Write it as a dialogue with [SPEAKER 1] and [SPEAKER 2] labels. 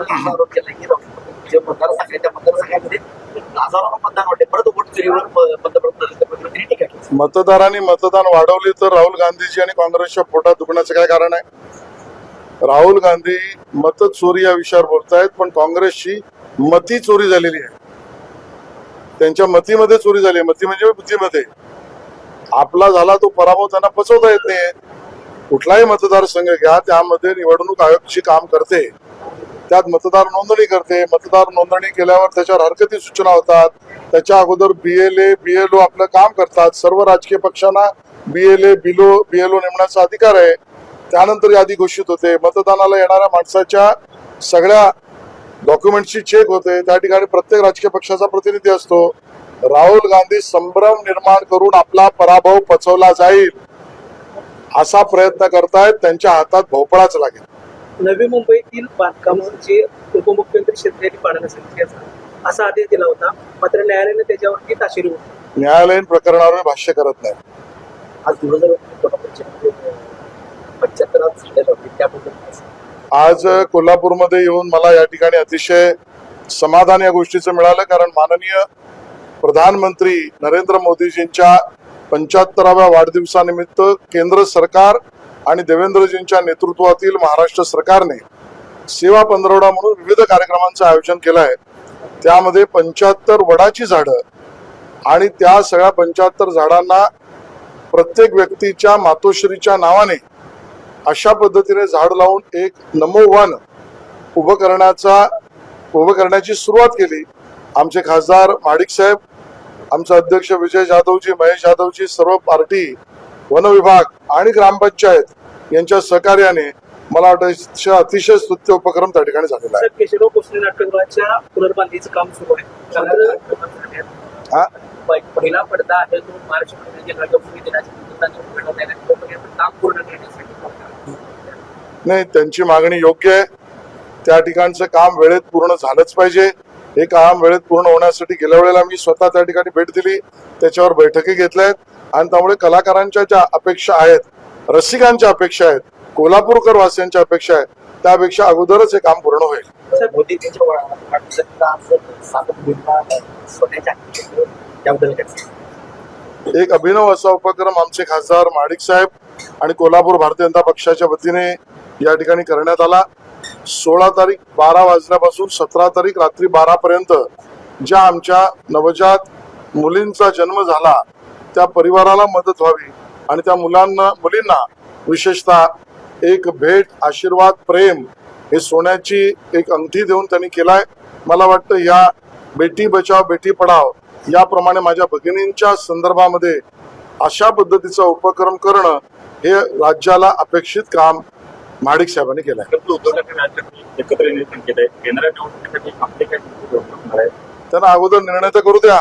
[SPEAKER 1] आरोप केला की जे मतदारसंघ त्या मतदारसंघामध्ये हजारो मतदान वाटते परत पंतप्रधान नरेंद्र
[SPEAKER 2] मतदारांनी मतदान वाढवले तर राहुल गांधीजी आणि काँग्रेसच्या पोटात दुखण्याचं काय कारण आहे? राहुल गांधी मत चोरी या विषयावर बोलतायत पण काँग्रेसची मती चोरी झालेली आहे. त्यांच्या मतीमध्ये चोरी झाली आहे. मती म्हणजे बुद्धीमध्ये आपला झाला तो पराभव त्यांना पचवता येत नाही कुठलाही मतदारसंघ घ्या त्यामध्ये निवडणूक आयोगाची काम करते. त्यात मतदार नोंदणी करते. मतदार नोंदणी केल्यावर त्याच्यावर हरकती सूचना होतात. त्याच्या अगोदर बीएलए बीएलओ आपलं काम करतात. सर्व राजकीय पक्षांना बीएलए बिलो बीएलओ नेमण्याचा अधिकार आहे. त्यानंतर यादी घोषित होते. मतदानाला येणाऱ्या माणसाच्या सगळ्या डॉक्युमेंटची चेक होते. त्या ठिकाणी प्रत्येक राजकीय पक्षाचा प्रतिनिधी असतो. राहुल गांधी संभ्रम निर्माण करून आपला पराभव पचवला जाईल असा प्रयत्न करतायत. त्यांच्या हातात भोपळाच लागेल.
[SPEAKER 3] नवी मुंबईतील बांधकामांचे उपमुख्यमंत्री शेतकरी पाडण्याला सांगितले असा आदेश दिला होता. मात्र न्यायालयाने त्याच्यावरती ताशेरी होती
[SPEAKER 2] न्यायालयीन प्रकरणावर भाष्य करत नाही.
[SPEAKER 1] आज त्याबद्दल
[SPEAKER 2] आज कोल्हापूरमध्ये येऊन मला या ठिकाणी अतिशय समाधान या गोष्टीचं मिळालं. कारण माननीय प्रधानमंत्री नरेंद्र मोदीजींच्या पंच्याहत्तराव्या वाढदिवसानिमित्त केंद्र सरकार आणि देवेंद्रजींच्या नेतृत्वातील महाराष्ट्र सरकारने सेवा पंधरवडा म्हणून विविध कार्यक्रमांचं आयोजन केलं आहे. त्यामध्ये पंच्याहत्तर वडाची झाडं आणि त्या सगळ्या पंच्याहत्तर झाडांना प्रत्येक व्यक्तीच्या मातोश्रीच्या नावाने अशा पद्धतीने झाड लावून एक नमो वन उभं करण्याचा उभं करण्याची सुरुवात केली. आमचे खासदार माडिक साहेब आमचे अध्यक्ष विजय जाधवजी महेश जाधवजी सर्व पार्टी वन विभाग आणि ग्रामपंचायत यांच्या सहकार्याने मला वाटतं अतिशय- स्तुत्य उपक्रम त्या ठिकाणी झालेला आहे.
[SPEAKER 3] सर केशवराव भोसले नाट्यगृहाच्या पुनर्बांधणीचं काम सुरू आहे. मात्र
[SPEAKER 2] हा?
[SPEAKER 1] पहिला पडदा आहे तो करण्यासाठी
[SPEAKER 2] नाही त्यांची मागणी योग्य आहे. त्या ठिकाणचं काम वेळेत पूर्ण झालंच पाहिजे. हे काम वेळेत पूर्ण होण्यासाठी गेल्या वेळेला मी स्वतः त्या ठिकाणी भेट दिली. त्याच्यावर बैठकी घेतल्या आहेत. आणि त्यामुळे कलाकारांच्या ज्या अपेक्षा आहेत रसिकांच्या अपेक्षा आहेत कोल्हापूरकर वासियांच्या अपेक्षा आहेत त्यापेक्षा अगोदरच हे काम पूर्ण होईल? एक अभिनव असा उपक्रम आमचे खासदार माडिक साहेब आणि कोल्हापूर भारतीय जनता पक्षाच्या वतीने या ठिकाणी करण्यात आला सोळा तारीख बारा वाजल्यापासून सतरा तारीख रात्री बारा पर्यंत ज्या आमच्या नवजात मुलींचा जन्म झाला त्या परिवाराला मदत व्हावी आणि त्या मुलांना मुलींना विशेषतः एक भेट आशीर्वाद प्रेम हे सोन्याची एक अंगठी देऊन त्यांनी केलाय. मला वाटतं या बेटी बचाव बेटी पढाव याप्रमाणे माझ्या भगिनींच्या संदर्भामध्ये अशा पद्धतीचा उपक्रम करणं हे राज्याला अपेक्षित काम महाडिक साहेबांनी केलंय.
[SPEAKER 4] आहे
[SPEAKER 2] त्यांना अगोदर निर्णय तर करू द्या.